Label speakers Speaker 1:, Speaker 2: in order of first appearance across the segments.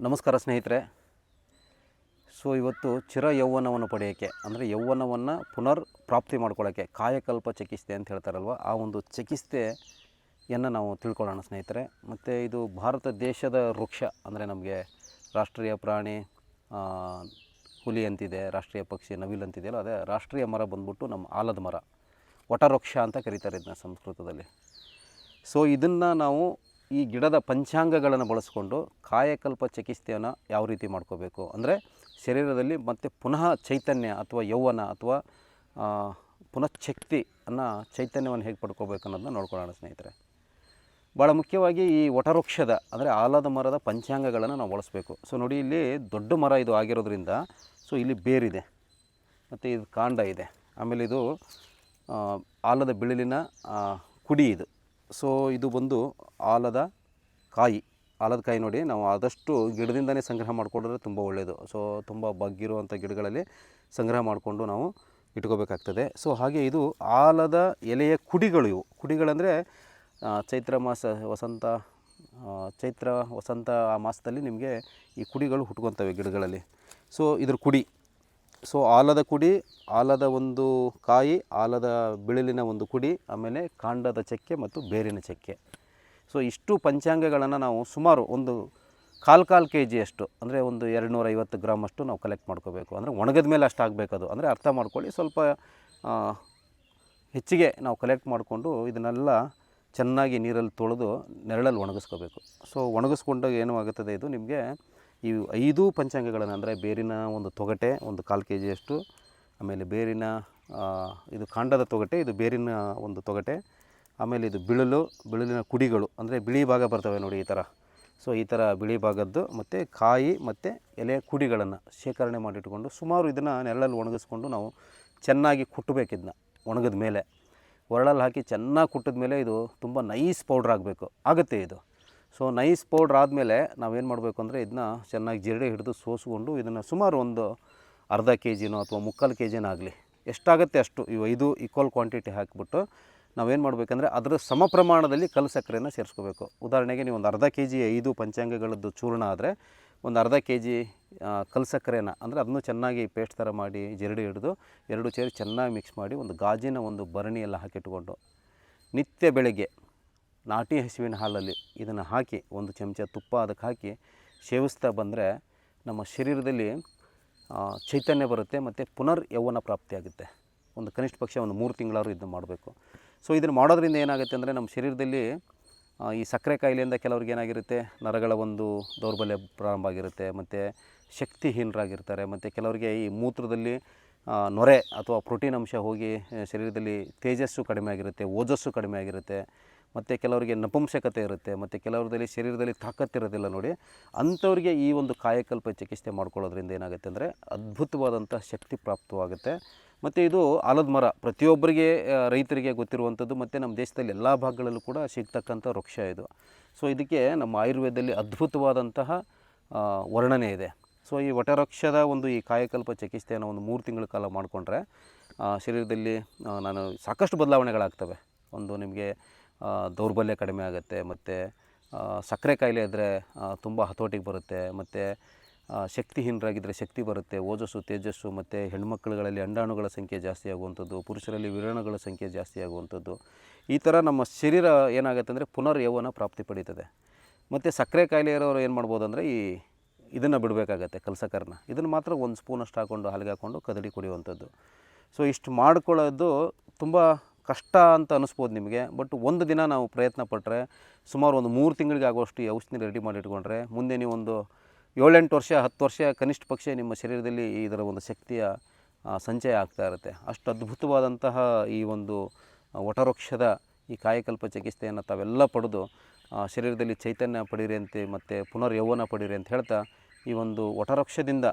Speaker 1: ನಮಸ್ಕಾರ ಸ್ನೇಹಿತರೆ. ಸೊ, ಇವತ್ತು ಚಿರ ಯೌವನವನ್ನು ಪಡೆಯೋಕ್ಕೆ, ಅಂದರೆ ಯೌವನವನ್ನು ಪುನರ್ ಪ್ರಾಪ್ತಿ ಮಾಡ್ಕೊಳ್ಳೋಕ್ಕೆ ಕಾಯಕಲ್ಪ ಚಿಕಿತ್ಸೆ ಅಂತ ಹೇಳ್ತಾರಲ್ವ, ಆ ಒಂದು ಚಿಕಿತ್ಸೆಯನ್ನು ನಾವು ತಿಳ್ಕೊಳ್ಳೋಣ ಸ್ನೇಹಿತರೆ. ಮತ್ತು ಇದು ಭಾರತ ದೇಶದ ವೃಕ್ಷ ಅಂದರೆ ನಮಗೆ ರಾಷ್ಟ್ರೀಯ ಪ್ರಾಣಿ ಹುಲಿ ಅಂತಿದೆ, ರಾಷ್ಟ್ರೀಯ ಪಕ್ಷಿ, ನವಿಲ್ ಅಂತಿದೆಯಲ್ಲ, ಅದೇ ರಾಷ್ಟ್ರೀಯ ಮರ ಬಂದ್ಬಿಟ್ಟು ನಮ್ಮ ಆಲದ ಮರ, ವಟವೃಕ್ಷ ಅಂತ ಕರೀತಾರೆ ಇದನ್ನ ಸಂಸ್ಕೃತದಲ್ಲಿ. ಸೊ, ಇದನ್ನು ನಾವು ಈ ಗಿಡದ ಪಂಚಾಂಗಗಳನ್ನು ಬಳಸಿಕೊಂಡು ಕಾಯಕಲ್ಪ ಚಿಕಿತ್ಸೆಯನ್ನು ಯಾವ ರೀತಿ ಮಾಡ್ಕೋಬೇಕು? ಅಂದರೆ ಶರೀರದಲ್ಲಿ ಮತ್ತೆ ಪುನಃ ಚೈತನ್ಯ ಅಥವಾ ಯೌವನ ಅಥವಾ ಪುನಃಶಕ್ತಿ ಪುನಃ ಶಕ್ತಿ ಅನ್ನೋ ಚೈತನ್ಯವನ್ನು ಹೇಗೆ ಪಡ್ಕೋಬೇಕು ಅನ್ನೋದನ್ನ ನೋಡ್ಕೊಳ್ಳೋಣ ಸ್ನೇಹಿತರೆ. ಭಾಳ ಮುಖ್ಯವಾಗಿ ಈ ವಟವೃಕ್ಷದ, ಅಂದರೆ ಆಲದ ಮರದ ಪಂಚಾಂಗಗಳನ್ನು ನಾವು ಬಳಸಬೇಕು. ಸೊ ನೋಡಿ ಇಲ್ಲಿ ದೊಡ್ಡ ಮರ ಇದು ಆಗಿರೋದ್ರಿಂದ ಸೊ ಇಲ್ಲಿ ಬೇರಿದೆ. ಮತ್ತು ಇದು ಕಾಂಡ ಇದೆ. ಆಮೇಲೆ ಇದು ಆಲದ ಬಿಳಿಲಿನ ಕುಡಿ ಇದು. ಸೊ ಇದು ಬಂದು ಆಲದ ಕಾಯಿ. ಆಲದ ಕಾಯಿ ನೋಡಿ, ನಾವು ಆದಷ್ಟು ಗಿಡದಿಂದನೇ ಸಂಗ್ರಹ ಮಾಡಿಕೊಂಡ್ರೆ ತುಂಬ ಒಳ್ಳೆಯದು ಸೊ ತುಂಬ ಬಗ್ಗಿರುವಂಥ ಗಿಡಗಳಲ್ಲಿ ಸಂಗ್ರಹ ಮಾಡಿಕೊಂಡು ನಾವು ಇಟ್ಕೋಬೇಕಾಗ್ತದೆ. ಸೊ ಹಾಗೆ ಇದು ಆಲದ ಎಲೆಯ ಕುಡಿಗಳು ಇವು. ಕುಡಿಗಳಂದರೆ ಚೈತ್ರ ಮಾಸ, ವಸಂತ ಚೈತ್ರ, ವಸಂತ ಆ ಮಾಸದಲ್ಲಿ ನಿಮಗೆ ಈ ಕುಡಿಗಳು ಹುಟ್ಕೊತವೆ ಗಿಡಗಳಲ್ಲಿ. ಸೊ ಇದ್ರ ಕುಡಿ. ಸೊ ಆಲದ ಕುಡಿ, ಆಲದ ಒಂದು ಕಾಯಿ, ಆಲದ ಬಿಳಿಲಿನ ಒಂದು ಕುಡಿ, ಆಮೇಲೆ ಕಾಂಡದ ಚಕ್ಕೆ ಮತ್ತು ಬೇರಿನ ಚಕ್ಕೆ. ಸೊ ಇಷ್ಟು ಪಂಚಾಂಗಗಳನ್ನು ನಾವು ಸುಮಾರು ಒಂದು ಕಾಲು ಕಾಲು ಕೆ ಜಿಯಷ್ಟು ಅಂದರೆ ಒಂದು ಎರಡು ನೂರ ಐವತ್ತು ಗ್ರಾಮ್ ಅಷ್ಟು ನಾವು ಕಲೆಕ್ಟ್ ಮಾಡ್ಕೋಬೇಕು. ಅಂದರೆ ಒಣಗಿದ ಮೇಲೆ ಅಷ್ಟು ಆಗಬೇಕದು ಅಂದರೆ ಅರ್ಥ ಮಾಡ್ಕೊಳ್ಳಿ, ಸ್ವಲ್ಪ ಹೆಚ್ಚಿಗೆ ನಾವು ಕಲೆಕ್ಟ್ ಮಾಡಿಕೊಂಡು ಇದನ್ನೆಲ್ಲ ಚೆನ್ನಾಗಿ ನೀರಲ್ಲಿ ತೊಳೆದು ನೆರಳಲ್ಲಿ ಒಣಗಿಸ್ಕೋಬೇಕು. ಸೊ ಒಣಗಿಸ್ಕೊಂಡಾಗ ಏನು ಆಗುತ್ತದೆ ಇದು? ನಿಮಗೆ ಈ ಐದು ಪಂಚಾಂಗಗಳನ್ನು ಅಂದರೆ ಬೇರಿನ ಒಂದು ತೊಗಟೆ ಒಂದು ಕಾಲು ಕೆ ಜಿಯಷ್ಟು ಆಮೇಲೆ ಬೇರಿನ ಇದು ಕಾಂಡದ ತೊಗಟೆ, ಇದು ಬೇರಿನ ಒಂದು ತೊಗಟೆ, ಆಮೇಲೆ ಇದು ಬಿಳಲು, ಬಿಳಲಿನ ಕುಡಿಗಳು, ಅಂದರೆ ಬಿಳಿ ಭಾಗ ಬರ್ತವೆ ನೋಡಿ ಈ ಥರ. ಸೊ, ಈ ಥರ ಬಿಳಿ ಭಾಗದ್ದು ಮತ್ತು ಕಾಯಿ ಮತ್ತು ಎಲೆ ಕುಡಿಗಳನ್ನು ಶೇಖರಣೆ ಮಾಡಿಟ್ಕೊಂಡು ಸುಮಾರು ಇದನ್ನು ನೆರಳಲ್ಲಿ ಒಣಗಿಸ್ಕೊಂಡು ನಾವು ಚೆನ್ನಾಗಿ ಕುಟ್ಟಬೇಕು ಇದನ್ನ ಒಣಗಿದ ಮೇಲೆ ಒರಳಲ್ಲಿ ಹಾಕಿ ಚೆನ್ನಾಗಿ ಕುಟ್ಟಿದ ಮೇಲೆ ಇದು ತುಂಬ ನೈಸ್ ಪೌಡ್ರ್ ಆಗಬೇಕು. ಆಗುತ್ತೆ ಇದು. ಸೊ ನೈಸ್ ಪೌಡ್ರ್ ಆದಮೇಲೆ ನಾವೇನು ಮಾಡಬೇಕು ಅಂದರೆ ಇದನ್ನ ಚೆನ್ನಾಗಿ ಜಿರಡೆ ಹಿಡಿದು ಸೋಸ್ಕೊಂಡು ಇದನ್ನು ಸುಮಾರು ಒಂದು ಅರ್ಧ ಕೆ ಜಿನೋ ಅಥವಾ ಮುಕ್ಕಾಲು ಕೆ ಜಿನೋ ಆಗಲಿ, ಎಷ್ಟಾಗುತ್ತೆ ಅಷ್ಟು ಇವು ಐದು ಈಕ್ವಲ್ ಕ್ವಾಂಟಿಟಿ ಹಾಕಿಬಿಟ್ಟು ನಾವೇನು ಮಾಡಬೇಕಂದ್ರೆ ಅದರ ಸಮ ಪ್ರಮಾಣದಲ್ಲಿ ಕಲ್ಲು ಸಕ್ಕರೆಯನ್ನು ಸೇರಿಸ್ಕೋಬೇಕು. ಉದಾಹರಣೆಗೆ ನೀವು ಒಂದು ಅರ್ಧ ಕೆ ಜಿ ಐದು ಪಂಚಾಂಗಗಳದ್ದು ಚೂರ್ಣ ಆದರೆ ಒಂದು ಅರ್ಧ ಕೆ ಜಿ ಕಲ್ಲು ಸಕ್ಕರೆನ ಅಂದರೆ ಅದನ್ನು ಚೆನ್ನಾಗಿ ಪೇಸ್ಟ್ ಥರ ಮಾಡಿ ಜಿರಡಿ ಹಿಡಿದು ಎರಡು ಸೇರಿ ಚೆನ್ನಾಗಿ ಮಿಕ್ಸ್ ಮಾಡಿ ಒಂದು ಗಾಜಿನ ಒಂದು ಭರಣಿಯೆಲ್ಲ ಹಾಕಿಟ್ಕೊಂಡು ನಿತ್ಯ ಬೆಳಗ್ಗೆ ನಾಟಿ ಹಸುವಿನ ಹಾಲಲ್ಲಿ ಇದನ್ನು ಹಾಕಿ, ಒಂದು ಚಮಚ ತುಪ್ಪ ಅದಕ್ಕೆ ಹಾಕಿ ಸೇವಿಸ್ತಾ ಬಂದರೆ ನಮ್ಮ ಶರೀರದಲ್ಲಿ ಚೈತನ್ಯ ಬರುತ್ತೆ ಮತ್ತು ಪುನರ್ ಯೌವನ ಪ್ರಾಪ್ತಿಯಾಗುತ್ತೆ ಒಂದು ಕನಿಷ್ಠ ಪಕ್ಷ ಒಂದು ಮೂರು ತಿಂಗಳಾದ್ರು ಇದನ್ನು ಮಾಡಬೇಕು. ಸೊ ಇದನ್ನು ಮಾಡೋದ್ರಿಂದ ಏನಾಗುತ್ತೆ ಅಂದರೆ ನಮ್ಮ ಶರೀರದಲ್ಲಿ ಈ ಸಕ್ಕರೆ ಕಾಯಿಲೆಯಿಂದ ಕೆಲವ್ರಿಗೆ ಏನಾಗಿರುತ್ತೆ, ನರಗಳ ಒಂದು ದೌರ್ಬಲ್ಯ ಪ್ರಾರಂಭ ಆಗಿರುತ್ತೆ, ಮತ್ತು ಶಕ್ತಿಹೀನರಾಗಿರ್ತಾರೆ, ಮತ್ತು ಕೆಲವರಿಗೆ ಈ ಮೂತ್ರದಲ್ಲಿ ನೊರೆ ಅಥವಾ ಪ್ರೋಟೀನ್ ಅಂಶ ಹೋಗಿ ಶರೀರದಲ್ಲಿ ತೇಜಸ್ಸು ಕಡಿಮೆ ಆಗಿರುತ್ತೆ, ಓಜಸ್ಸು ಕಡಿಮೆ ಆಗಿರುತ್ತೆ ಮತ್ತು ಕೆಲವರಿಗೆ ನಪುಂಸಕತೆ ಇರುತ್ತೆ, ಮತ್ತು ಕೆಲವರಲ್ಲಿ ಶರೀರದಲ್ಲಿ ತಾಕತ್ತಿರೋದಿಲ್ಲ ನೋಡಿ. ಅಂಥವ್ರಿಗೆ ಈ ಒಂದು ಕಾಯಕಲ್ಪ ಚಿಕಿತ್ಸೆ ಮಾಡ್ಕೊಳ್ಳೋದ್ರಿಂದ ಏನಾಗುತ್ತೆ ಅಂದರೆ ಅದ್ಭುತವಾದಂಥ ಶಕ್ತಿ ಪ್ರಾಪ್ತವಾಗುತ್ತೆ. ಮತ್ತು ಇದು ಆಲದ ಮರ, ಪ್ರತಿಯೊಬ್ಬರಿಗೆ ರೈತರಿಗೆ ಗೊತ್ತಿರುವಂಥದ್ದು, ಮತ್ತು ನಮ್ಮ ದೇಶದಲ್ಲಿ ಎಲ್ಲ ಭಾಗಗಳಲ್ಲೂ ಕೂಡ ಸಿಗ್ತಕ್ಕಂಥ ವೃಕ್ಷ ಇದು. ಸೊ, ಇದಕ್ಕೆ ನಮ್ಮ ಆಯುರ್ವೇದದಲ್ಲಿ ಅದ್ಭುತವಾದಂತಹ ವರ್ಣನೆ ಇದೆ. ಸೊ, ಈ ವಟವೃಕ್ಷದ ಒಂದು ಈ ಕಾಯಕಲ್ಪ ಚಿಕಿತ್ಸೆಯನ್ನು ಒಂದು ಮೂರು ತಿಂಗಳ ಕಾಲ ಮಾಡಿಕೊಂಡ್ರೆ ಶರೀರದಲ್ಲಿ ನಾನು ಸಾಕಷ್ಟು ಬದಲಾವಣೆಗಳಾಗ್ತವೆ. ಒಂದು ನಿಮಗೆ ದೌರ್ಬಲ್ಯ ಕಡಿಮೆ ಆಗುತ್ತೆ ಮತ್ತು ಸಕ್ಕರೆ ಕಾಯಿಲೆ ಇದ್ದರೆ ತುಂಬ ಹತೋಟಿಗೆ ಬರುತ್ತೆ ಮತ್ತು ಶಕ್ತಿಹೀನರಾಗಿದ್ದರೆ ಶಕ್ತಿ ಬರುತ್ತೆ, ಓಜಸ್ಸು, ತೇಜಸ್ಸು ಮತ್ತು ಹೆಣ್ಮಕ್ಳುಗಳಲ್ಲಿ ಅಂಡಾಣುಗಳ ಸಂಖ್ಯೆ ಜಾಸ್ತಿ ಆಗುವಂಥದ್ದು, ಪುರುಷರಲ್ಲಿ ವಿರಣಗಳ ಸಂಖ್ಯೆ ಜಾಸ್ತಿ ಆಗುವಂಥದ್ದು, ಈ ಥರ ನಮ್ಮ ಶರೀರ ಏನಾಗುತ್ತೆ ಅಂದರೆ ಪುನರ್ ಯೌವನ ಪ್ರಾಪ್ತಿ ಪಡೀತದೆ. ಮತ್ತು ಸಕ್ಕರೆ ಕಾಯಿಲೆ ಇರೋರು ಏನು ಮಾಡ್ಬೋದು ಅಂದರೆ ಈ ಇದನ್ನು ಬಿಡಬೇಕಾಗತ್ತೆ ಕಲ್ಸಕರನ್ನ ಇದನ್ನು ಮಾತ್ರ ಒಂದು ಸ್ಪೂನಷ್ಟು ಹಾಕ್ಕೊಂಡು ಹಾಲಿಗೆ ಹಾಕ್ಕೊಂಡು ಕದಡಿ ಕುಡಿಯುವಂಥದ್ದು. ಸೊ ಇಷ್ಟು ಮಾಡ್ಕೊಳ್ಳೋದು ತುಂಬ ಕಷ್ಟ ಅಂತ ಅನಿಸ್ಬೋದು ನಿಮಗೆ. ಬಟ್ ಒಂದು ದಿನ ನಾವು ಪ್ರಯತ್ನ ಪಟ್ಟರೆ ಸುಮಾರು ಒಂದು ಮೂರು ತಿಂಗಳಿಗೆ ಆಗುವಷ್ಟು ಈ ಔಷಧಿ ರೆಡಿ ಮಾಡಿ ಇಟ್ಕೊಂಡ್ರೆ ಮುಂದೆ ನೀವು ಒಂದು ಏಳೆಂಟು ವರ್ಷ ಹತ್ತು ವರ್ಷ ಕನಿಷ್ಠ ಪಕ್ಷ ನಿಮ್ಮ ಶರೀರದಲ್ಲಿ ಇದರ ಒಂದು ಶಕ್ತಿಯ ಸಂಚಯ ಆಗ್ತಾ ಇರುತ್ತೆ. ಅಷ್ಟು ಅದ್ಭುತವಾದಂತಹ ಈ ಒಂದು ಒಟವೃಕ್ಷದ ಈ ಕಾಯಕಲ್ಪ ಚಿಕಿತ್ಸೆಯನ್ನು ತಾವೆಲ್ಲ ಪಡೆದು ಶರೀರದಲ್ಲಿ ಚೈತನ್ಯ ಪಡೀರಿ ಅಂತೆ ಮತ್ತು ಪುನರ್ ಯೌವನ ಪಡೀರಿ ಅಂತ ಹೇಳ್ತಾ ಈ ಒಂದು ವಟವೃಕ್ಷದಿಂದ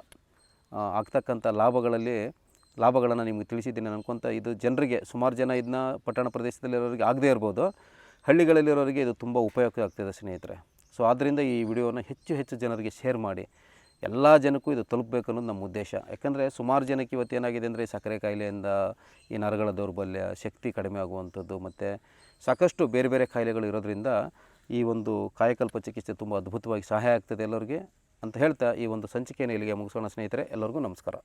Speaker 1: ಆ, ಆಗ್ತಕ್ಕಂಥ ಲಾಭಗಳಲ್ಲಿ ಲಾಭಗಳನ್ನು ನಿಮಗೆ ತಿಳಿಸಿದ್ದೀನಿ ಅನ್ಕೊಂತ ಇದು ಜನರಿಗೆ, ಸುಮಾರು ಜನ ಇದನ್ನ ಪಟ್ಟಣ ಪ್ರದೇಶದಲ್ಲಿರೋರಿಗೆ ಆಗದೇ ಇರ್ಬೋದು. ಹಳ್ಳಿಗಳಲ್ಲಿರೋರಿಗೆ ಇದು ತುಂಬ ಉಪಯೋಗ ಆಗ್ತದೆ ಸ್ನೇಹಿತರೆ. ಸೊ ಆದ್ದರಿಂದ ಈ ವಿಡಿಯೋನ ಹೆಚ್ಚು ಹೆಚ್ಚು ಜನರಿಗೆ ಶೇರ್ ಮಾಡಿ. ಎಲ್ಲ ಜನಕ್ಕೂ ಇದು ತಲುಪಬೇಕು ಅನ್ನೋದು ನಮ್ಮ ಉದ್ದೇಶ. ಯಾಕಂದರೆ ಸುಮಾರು ಜನಕ್ಕೆ ಇವತ್ತು ಏನಾಗಿದೆ ಅಂದರೆ ಸಕ್ಕರೆ ಕಾಯಿಲೆಯಿಂದ ಈ ನರಗಳ ದೌರ್ಬಲ್ಯ, ಶಕ್ತಿ ಕಡಿಮೆ ಆಗುವಂಥದ್ದು ಮತ್ತು ಸಾಕಷ್ಟು ಬೇರೆ ಬೇರೆ ಕಾಯಿಲೆಗಳು ಇರೋದ್ರಿಂದ ಈ ಒಂದು ಕಾಯಕಲ್ಪ ಚಿಕಿತ್ಸೆ ತುಂಬ ಅದ್ಭುತವಾಗಿ ಸಹಾಯ ಆಗ್ತದೆ ಎಲ್ಲರಿಗೆ ಅಂತ ಹೇಳ್ತಾ ಈ ಒಂದು ಸಂಚಿಕೆಯನ್ನು ಇಲ್ಲಿಗೆ ಮುಗಿಸೋಣ ಸ್ನೇಹಿತರೆ. ಎಲ್ಲರಿಗೂ ನಮಸ್ಕಾರ.